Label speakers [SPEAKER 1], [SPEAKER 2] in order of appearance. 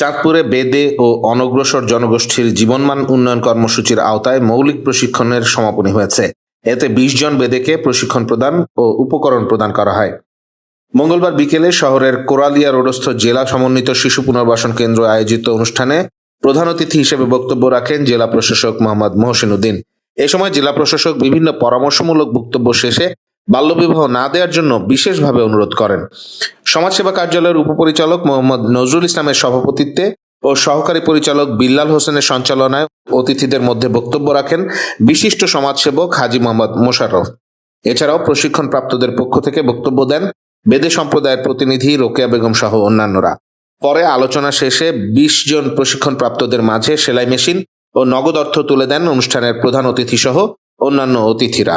[SPEAKER 1] চাঁদপুরে বেদে ও অনগ্রসর জনগোষ্ঠীর জীবনমান উন্নয়ন কর্মসূচির আওতায় মৌলিক প্রশিক্ষণের সমাপনী হয়েছে। এতে বিশ জন বেদেকে প্রশিক্ষণ প্রদান ও উপকরণ প্রদান করা হয়। মঙ্গলবার বিকেলে শহরের কোরালিয়া রোডস্থ জেলা সমন্বিত শিশু পুনর্বাসন কেন্দ্র আয়োজিত অনুষ্ঠানে প্রধান অতিথি হিসেবে বক্তব্য রাখেন জেলা প্রশাসক মোহাম্মদ মহসিন উদ্দিন। এ সময় জেলা প্রশাসক বিভিন্ন পরামর্শমূলক বক্তব্য শেষে বাল্যবিবাহ না দেওয়ার জন্য বিশেষভাবে অনুরোধ করেন। সমাজসেবা কার্যালয়ের উপপরিচালক মোহাম্মদ নজরুল ইসলামের সভাপতিত্বে ও সহকারী পরিচালক বিল্লাল হোসেনের সঞ্চালনায় অতিথিদের মধ্যে বক্তব্য রাখেন বিশিষ্ট সমাজসেবক হাজি মোহাম্মদ মোশাররফ। এছাড়াও প্রশিক্ষণ প্রাপ্তদের পক্ষ থেকে বক্তব্য দেন বেদে সম্প্রদায়ের প্রতিনিধি রোকেয়া বেগম সহ অন্যান্যরা। পরে আলোচনা শেষে বিশ জন প্রশিক্ষণ প্রাপ্তদের মাঝে সেলাই মেশিন ও নগদ অর্থ তুলে দেন অনুষ্ঠানের প্রধান অতিথি সহ অন্যান্য অতিথিরা।